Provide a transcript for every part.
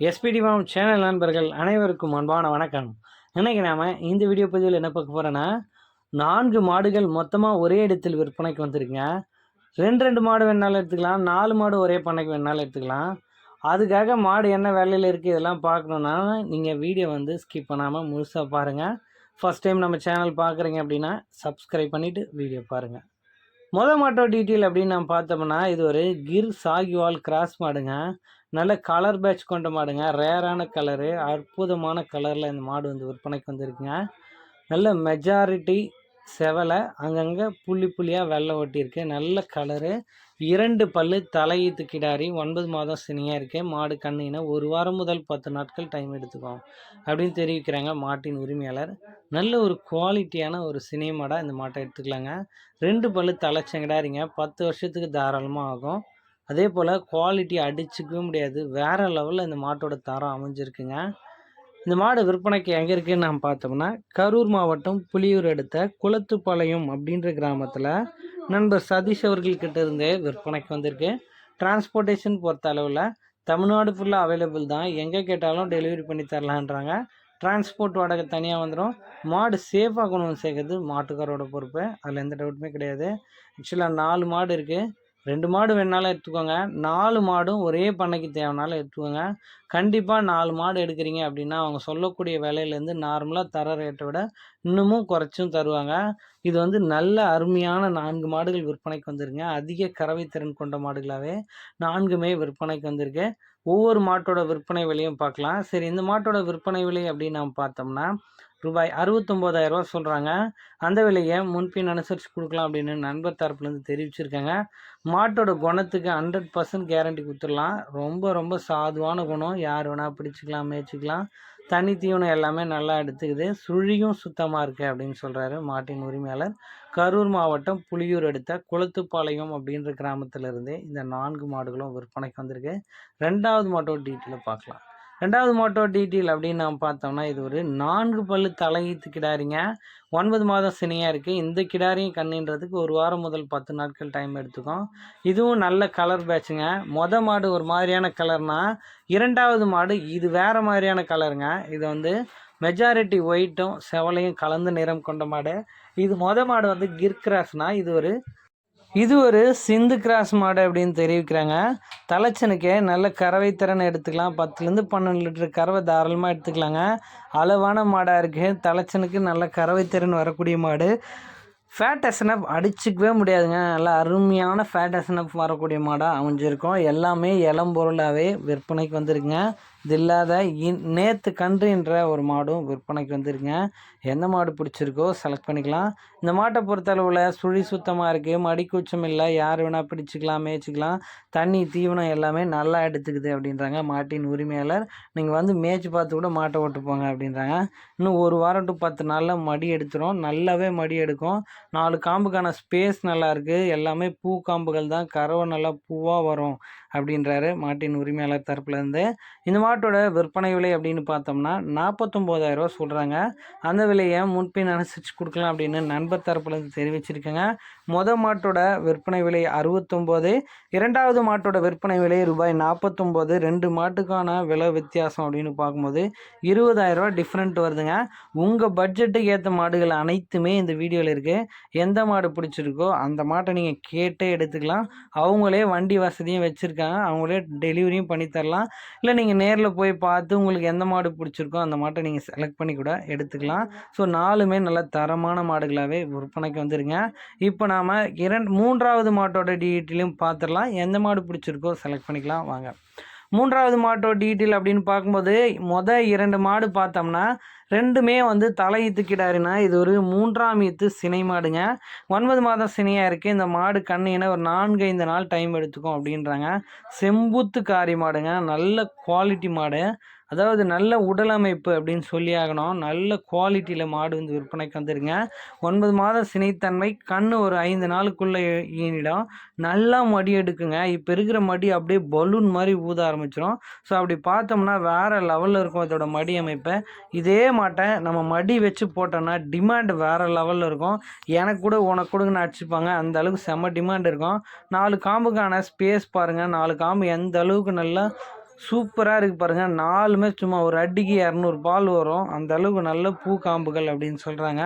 SPD மாம் channel நண்பர்கள் அனைவருக்கும் அன்பான வணக்கம். இன்றைக்கி நாம் இந்த வீடியோ பதிவில் என்ன பார்க்க போகிறோன்னா நான்கு மாடுகள் மொத்தமாக ஒரே இடத்தில் விற்பனைக்கு வந்திருக்குங்க. ரெண்டு ரெண்டு மாடு வேணாலும் எடுத்துக்கலாம் நாலு மாடு ஒரே பண்ணைக்கு வேணாலும் எடுத்துக்கலாம். அதுக்காக மாடு என்ன வேலையில் இருக்குது இதெல்லாம் பார்க்கணுன்னா நீங்கள் வீடியோ வந்து ஸ்கிப் பண்ணாமல் முழுசாக பாருங்கள் ஃபஸ்ட் டைம் நம்ம சேனல் பார்க்குறீங்க அப்படின்னா சப்ஸ்கிரைப் பண்ணிவிட்டு வீடியோ பாருங்கள் மொதல் மாட்டோ டீட்டெயில் அப்படின்னு நம்ம பார்த்தோம்னா இது ஒரு கிர் சாகிவால் கிராஸ் மாடுங்க. நல்ல கலர் பேட்ச் கொண்ட மாடுங்க. ரேரான கலரு அற்புதமான கலரில் இந்த மாடு வந்து விற்பனைக்கு வந்திருக்குங்க. நல்ல மெஜாரிட்டி செவலை அங்கங்கே புள்ளி புள்ளியாக வெள்ளை ஒட்டியிருக்கு. நல்ல கலரு இரண்டு பல்லு தலையீத்து கிடாரி ஒன்பது மாதம் சினியாக இருக்குது மாடு கண்ணினா ஒரு வாரம் முதல் பத்து நாட்கள் டைம் எடுத்துக்கும் அப்படின்னு தெரிவிக்கிறாங்க மாட்டின் உரிமையாளர். நல்ல ஒரு குவாலிட்டியான ஒரு சினிமாடாக இந்த மாட்டை எடுத்துக்கலாங்க. ரெண்டு பல்லு தலைச்சங்கிடாரிங்க. பத்து வருஷத்துக்கு தாராளமாக ஆகும். அதே போல் குவாலிட்டி அடிச்சுக்கவே முடியாது. வேறு லெவலில் இந்த மாட்டோட தரம் அமைஞ்சிருக்குங்க. இந்த மாடு விற்பனைக்கு எங்கே இருக்குன்னு நாம் பார்த்தோம்னா கரூர் மாவட்டம் புலியூர் அடுத்த குளத்துப்பாளையம் அப்படின்ற கிராமத்தில் நண்பர் சதீஷ் அவர்கள்கிட்ட இருந்தே விற்பனைக்கு வந்திருக்கு. டிரான்ஸ்போர்ட்டேஷன் பொறுத்த அளவில் தமிழ்நாடு ஃபுல்லாக அவைலபிள் தான். எங்கே கேட்டாலும் டெலிவரி பண்ணி தரலான்றாங்க. டிரான்ஸ்போர்ட் வாடகை தனியாக வந்துடும் மாடு சேஃபாக கொண்டு வந்து சேர்க்கறது மாட்டுக்காரோட பொறுப்பு. அதில் எந்த டவுட்டுமே கிடையாது. ஆக்சுவலாக நாலு மாடு இருக்குது ரெண்டு மாடு வேணாலும் எடுத்துக்கோங்க. நாலு மாடும் ஒரே பண்ணைக்கு தேவைனாலும் எடுத்துக்கோங்க. கண்டிப்பாக நாலு மாடு எடுக்கிறீங்க அப்படின்னா அவங்க சொல்லக்கூடிய விலையிலேருந்து நார்மலாக தர ரேட்டை விட இன்னமும் குறைச்சும் தருவாங்க. இது வந்து நல்ல அருமையான நான்கு மாடுகள் விற்பனைக்கு வந்துருங்க அதிக கறவை திறன் கொண்ட மாடுகளாகவே நான்குமே விற்பனைக்கு வந்திருக்கு. ஒவ்வொரு மாட்டோட விற்பனை விலையும் பார்க்கலாம். சரி இந்த மாட்டோட விற்பனை விலை அப்படின்னு நம்ம பார்த்தோம்னா ரூபாய் அறுபத்தொம்போதாயிரரூவா சொல்கிறாங்க அந்த விலையை முன்பின் அனுசரித்து கொடுக்கலாம் அப்படின்னு நண்பர் தரப்புலேருந்து தெரிவிச்சிருக்காங்க. மாட்டோட குணத்துக்கு ஹண்ட்ரட் பர்சன்ட் கேரண்டி கொடுத்துடலாம். ரொம்ப ரொம்ப சாதுவான குணம். யார் வேணால் பிடிச்சிக்கலாம் மேய்ச்சிக்கலாம் தனி தீவனம் எல்லாமே நல்லா எடுத்துக்குது. சுழியும் சுத்தமாக இருக்குது அப்படின்னு சொல்கிறாரு மாட்டின் உரிமையாளர். கரூர் மாவட்டம் புலியூர் அடுத்த குளத்துப்பாளையம் அப்படின்ற கிராமத்திலிருந்து இந்த நான்கு மாடுகளும் விற்பனைக்கு வந்திருக்கு. ரெண்டாவது மாட்டோட டீட்டெயிலை பார்க்கலாம். ரெண்டாவது மோட்டோ டீட்டெயில் அப்படின்னு நாம் பார்த்தோம்னா இது ஒரு நான்கு பல்லு தலையீத்து கிடாரிங்க. ஒன்பது மாதம் சினியாக இருக்குது இந்த கிடாரியும் கண்ணுன்றதுக்கு ஒரு வாரம் முதல் பத்து நாட்கள் டைம் எடுத்துக்கும். இதுவும் நல்ல கலர் பேட்சுங்க மொத மாடு ஒரு மாதிரியான கலர்னா இரண்டாவது மாடு இது வேறு மாதிரியான கலருங்க இது வந்து மெஜாரிட்டி ஒயிட்டும் செவலையும் கலந்து நிறம் கொண்ட மாடு. இது மொத மாடு வந்து கிர்கிராஸ்னா இது ஒரு இது ஒரு சிந்து கிராஸ் மாடு அப்படின்னு தெரிவிக்கிறாங்க. தலைச்சனுக்கே நல்ல கறவை திறன் எடுத்துக்கலாம். பத்துலேருந்து பன்னெண்டு லிட்டர் கறவை தாராளமாக எடுத்துக்கலாங்க. அளவான மாடாக இருக்குது தலைச்சனுக்கு நல்ல கறவை திறன் வரக்கூடிய மாடு. ஃபேட் எஸ்என்எஃப் அடிச்சுக்கவே முடியாதுங்க. நல்லா அருமையான ஃபேட் எஸ்என்எஃப் வரக்கூடிய மாடாக அமைஞ்சிருக்கும். எல்லாமே இளம் பொருளாகவே விற்பனைக்கு வந்திருக்குங்க. இது இல்லாத இன் நேற்று கன்றுன்ற ஒரு மாடும் விற்பனைக்கு வந்துருங்க. எந்த மாடு பிடிச்சிருக்கோ செலக்ட் பண்ணிக்கலாம். இந்த மாட்டை பொறுத்தளவில் சுழி சுத்தமாக இருக்குது மடி கூச்சம் இல்லை. யார் வேணால் பிடிச்சிக்கலாம் மேய்ச்சிக்கலாம். தண்ணி தீவனம் எல்லாமே நல்லா எடுத்துக்குது அப்படின்றாங்க மாட்டின் உரிமையாளர். நீங்கள் வந்து மேய்ச்சி பார்த்து கூட மாட்டை ஓட்டு போங்க அப்படின்றாங்க. இன்னும் ஒரு வாரம் டு பத்து நாளில் மடி எடுத்துரும். நல்லாவே மடி எடுக்கும். நாலு காம்புக்கான ஸ்பேஸ் நல்லா இருக்குது எல்லாமே பூ காம்புகள் தான். கறவை நல்லா பூவாக வரும் அப்படின்றாரு மாட்டின் உரிமையாளர் தரப்புலேருந்து இந்த மாட்டோட விற்பனை விலை அப்படின்னு பார்த்தோம்னா நாற்பத்தொம்போதாயிரரூவா சொல்கிறாங்க அந்த விலையை முன்பின் அனுசரித்து கொடுக்கலாம் அப்படின்னு நண்பர் தரப்புலேருந்து தெரிவிச்சிருக்கேங்க. மொத மாட்டோட விற்பனை விலை அறுபத்தொம்போது இரண்டாவது மாட்டோட விற்பனை விலை ரூபாய் நாற்பத்தொம்போது ரெண்டு மாட்டுக்கான விலை வித்தியாசம் அப்படின்னு பார்க்கும்போது இருபதாயிரரூவா டிஃப்ரெண்ட் வருதுங்க. உங்கள் பட்ஜெட்டுக்கு ஏற்ற மாடுகள் அனைத்துமே இந்த வீடியோவில் இருக்குது எந்த மாடு பிடிச்சிருக்கோ அந்த மாட்டை நீங்கள் கேட்டே எடுத்துக்கலாம். அவங்களே வண்டி வசதியும் வச்சுருக்காங்க. அவங்களே டெலிவரியும் பண்ணி தரலாம் இல்லை நீங்கள் நேரில் போய் பார்த்து உங்களுக்கு எந்த மாடு பிடிச்சிருக்கோ அந்த மாட்டை நீங்கள் செலக்ட் பண்ணி கூட எடுத்துக்கலாம். ஸோ நாலுமே நல்ல தரமான மாடுகளாகவே விற்பனைக்கு வந்துருங்க. இப்போ நாம் இரண்டு மூன்றாவது மாட்டோட டீட்டெயிலும் பார்த்துடலாம் எந்த மாடு பிடிச்சிருக்கோ செலக்ட் பண்ணிக்கலாம். வாங்க. மூன்றாவது மாட்டோட டீட்டெயில் அப்படின்னு பார்க்கும்போது மொதல் இரண்டு மாடு பார்த்தோம்னா ரெண்டுமே வந்து தலையீத்து கிடாருனா இது ஒரு மூன்றாம் ஈத்து சினை மாடுங்க. ஒன்பது மாதம் சினையாக இருக்குது இந்த மாடு கண்ணின ஒரு நான்கு ஐந்து நாள் டைம் எடுத்துக்கும் அப்படின்றாங்க. செம்புத்து காரி மாடுங்க நல்ல குவாலிட்டி மாடு. அதாவது நல்ல உடல் அமைப்பு அப்படின்னு சொல்லி ஆகணும். நல்ல குவாலிட்டியில் மாடு வந்து விற்பனைக்கு வந்துருங்க. ஒன்பது மாத சினைத்தன்மை கண் ஒரு ஐந்து நாளுக்குள்ளே ஈனிடும். நல்லா மடி எடுக்குங்க. இப்போ இருக்கிற மடி அப்படியே பலூன் மாதிரி ஊத ஆரம்பிச்சிடும் ஸோ அப்படி பார்த்தோம்னா வேறு லெவலில் இருக்கும் அதோட மடி அமைப்பை. இதே மாட்டை நம்ம மடி வச்சு போட்டோம்னா டிமாண்ட் வேறு லெவலில் இருக்கும். எனக்கு கூட உனக்கு கொடுங்கன்னு அடிச்சுப்பாங்க. அந்த அளவுக்கு செம்ம டிமாண்ட் இருக்கும். நாலு காம்புக்கான ஸ்பேஸ் பாருங்கள் நாலு காம்பு எந்த அளவுக்கு நல்லா சூப்பராக இருக்குது பாருங்கள் நாலுமே சும்மா ஒரு அடிக்கு இரநூறு பால் வரும். அந்த அளவுக்கு நல்ல பூ காம்புகள் அப்படின்னு சொல்கிறாங்க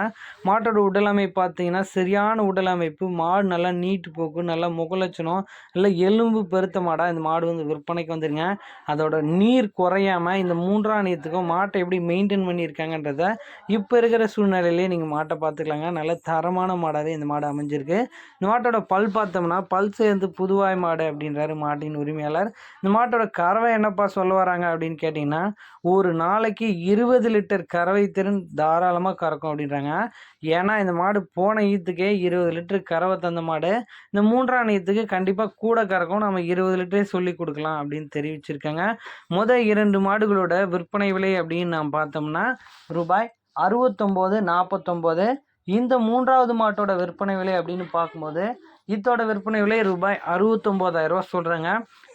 மாட்டோட உடலமைப்பு பார்த்தீங்கன்னா சரியான உடலமைப்பு மாடு நல்லா நீட்டு போக்கு நல்லா முகலட்சணம் நல்லா எலும்பு பெருத்த மாடாக இந்த மாடு வந்து விற்பனைக்கு வந்துருங்க. அதோட நீர் குறையாமல் இந்த மூன்றாம் நீத்துக்கும் மாட்டை எப்படி மெயின்டைன் பண்ணியிருக்காங்கன்றத இப்போ இருக்கிற சூழ்நிலையிலேயே நீங்கள் மாட்டை பார்த்துக்கலாங்க. நல்ல தரமான மாடாகவே இந்த மாடு அமைஞ்சிருக்கு. இந்த மாட்டோட பல் பார்த்தோம்னா பல் சேர்ந்து புதுவாய் மாடு அப்படின்றாரு மாட்டின் உரிமையாளர். இந்த மாட்டோட கறவை என்னப்பா சொல்ல வராங்க அப்படின்னு கேட்டிங்கன்னா ஒரு நாளைக்கு இருபது லிட்டர் கறவை திறன் தாராளமாக கறக்கும் அப்படின்றாங்க. ஏன்னா இந்த மாடு போன ஈத்துக்கே இருபது லிட்டர் கறவை தந்த மாடு இந்த மூன்றாம் ஈத்துக்கு கண்டிப்பாக கூட கறக்கும். நம்ம இருபது லிட்டரே சொல்லி கொடுக்கலாம் அப்படின்னு தெரிவிச்சிருக்காங்க. முத இரண்டு மாடுகளோட விற்பனை விலை அப்படின்னு நாம் பார்த்தோம்னா ரூபாய் அறுபத்தொம்போது நாற்பத்தொம்போது இந்த மூன்றாவது மாட்டோட விற்பனை விலை அப்படின்னு பார்க்கும்போது இதோட விற்பனை விலை ரூபாய் அறுபத்தொம்போதாயிரம் ரூபா சொல்கிறாங்க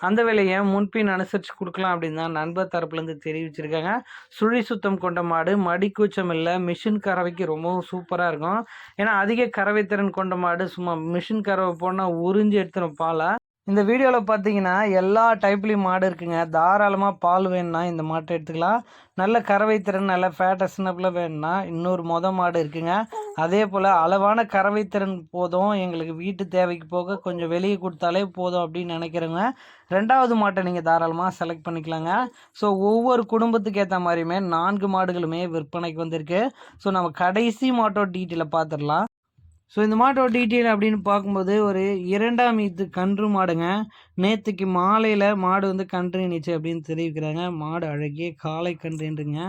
அந்த விலையை முன்பின் அனுசரித்து கொடுக்கலாம் அப்படின்னு தான் நண்பர் தரப்புலேருந்து தெரிவிச்சிருக்காங்க. சுழி சுத்தம் கொண்ட மாடு மடிக்கூச்சம் இல்லை மிஷின் கறவைக்கு ரொம்பவும் சூப்பராக இருக்கும். ஏன்னா அதிக கறவை திறன் கொண்ட மாடு சும்மா மிஷின் கறவை போனால் உறிஞ்சி எடுத்துரும் பாலை. இந்த வீடியோவில் பார்த்தீங்கன்னா எல்லா டைப்லேயும் மாடு இருக்குங்க. தாராளமாக பால் வேணும்னா இந்த மாட்டை எடுத்துக்கலாம். நல்ல கறவை திறன் நல்ல ஃபேட்டஸ்னப்பில் வேணும்னா இன்னொரு மொத மாடு இருக்குங்க. அதே போல் அளவான கறவை திறன் போதும். எங்களுக்கு வீட்டு தேவைக்கு போக கொஞ்சம் வெளியே கொடுத்தாலே போதும் அப்படின்னு நினைக்கிறவங்க ரெண்டாவது மாட்டை நீங்கள் தாராளமாக செலக்ட் பண்ணிக்கலாங்க. ஸோ ஒவ்வொரு குடும்பத்துக்கு ஏற்ற மாதிரியுமே நான்கு மாடுகளுமே விற்பனைக்கு வந்திருக்கு. ஸோ நம்ம கடைசி மாட்டோட டீட்டெயிலை பார்த்துடலாம் ஸோ இந்த மாட்டோட டீட்டெயில் அப்படின்னு பார்க்கும்போது ஒரு இரண்டாம் ஈத்து கன்று மாடுங்க. நேற்றுக்கு மாலையில் மாடு வந்து கன்று நீச்சு அப்படின்னு தெரிவிக்கிறாங்க. மாடு அழகிய காலை கன்றுன்றங்க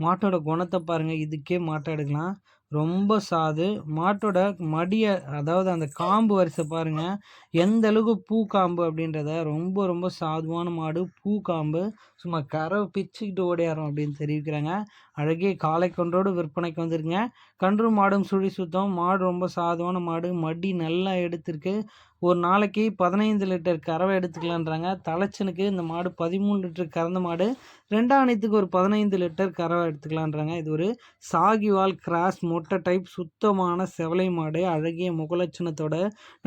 மாட்டோட குணத்தை பாருங்கள் இதுக்கே மாட்டை எடுக்கலாம். ரொம்ப சாது. மாட்டோட மடியை அதாவது அந்த காம்பு வரிசை பாருங்கள் எந்த அளவுக்கு பூ காம்பு அப்படின்றத ரொம்ப ரொம்ப சாதுவான மாடு. பூ காம்பு. சும்மா கரை பிச்சுக்கிட்டு ஓடியாரோம் அப்படின்னு தெரிவிக்கிறாங்க. அழகிய காலை கொன்றோடு விற்பனைக்கு வந்துருங்க கன்று மாடும் சுழி சுத்தம். மாடு ரொம்ப சாதமான மாடு. மடி நல்லா எடுத்திருக்கு. ஒரு நாளைக்கு பதினைந்து லிட்டர் கறவை எடுத்துக்கலான்றாங்க. தலைச்சனுக்கு இந்த மாடு பதிமூணு லிட்டர் கறந்த மாடு. ரெண்டாணியத்துக்கு ஒரு பதினைந்து லிட்டர் கறவை எடுத்துக்கலான்றாங்க. இது ஒரு சாகிவால் கிராஸ் மொட்டை டைப் சுத்தமான செவலை மாடு. அழகிய முகலட்சணத்தோட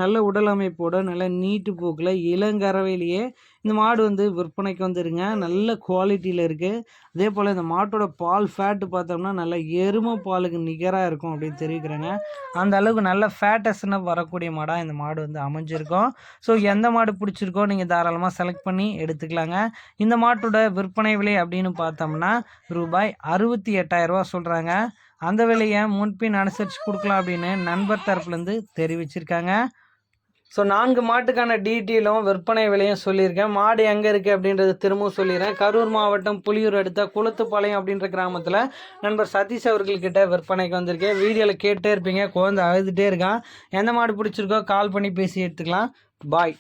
நல்ல உடல் அமைப்போட நல்ல நீட்டு போக்கில் இளங்கறவையிலேயே இந்த மாடு வந்து விற்பனைக்கு வந்துருங்க நல்ல குவாலிட்டியில் இருக்குது அதே போல் இந்த மாட்டோட பால் ஃபேட்டு பார்த்தோம்னா நல்ல எருமை பாலுக்கு நிகராக இருக்கும் அப்படின்னு தெரிவிக்கிறாங்க. அந்த அளவுக்கு நல்ல ஃபேட்டஸ்ன்னு வரக்கூடிய மாடாக இந்த மாடு வந்து அமைஞ்சிருக்கும். ஸோ எந்த மாடு பிடிச்சிருக்கோ நீங்கள் தாராளமாக செலக்ட் பண்ணி எடுத்துக்கலாங்க. இந்த மாட்டோட விற்பனை விலை அப்படின்னு பார்த்தோம்னா ரூபாய் அறுபத்தி எட்டாயிரரூபா சொல்கிறாங்க அந்த விலையை முன்பின் அனுசரித்து கொடுக்கலாம் அப்படின்னு நண்பர் தரப்புலேருந்து தெரிவிச்சிருக்காங்க. ஸோ நான்கு மாட்டுக்கான டீட்டெயிலும் விற்பனை விலையும் சொல்லியிருக்கேன். மாடு எங்கே இருக்குது அப்படின்றது திரும்பவும் சொல்லிடுறேன். கரூர் மாவட்டம் புலியூர் அடுத்த குளத்துப்பாளையம் அப்படின்ற கிராமத்தில் நண்பர் சதீஷ் அவர்கள்கிட்ட விற்பனைக்கு வந்திருக்கேன். வீடியோவில் கேட்டே இருப்பீங்க. குழந்தை அழுதுகிட்டே இருக்கான். எந்த மாடு பிடிச்சிருக்கோ கால் பண்ணி பேசி எடுத்துக்கலாம். பாய்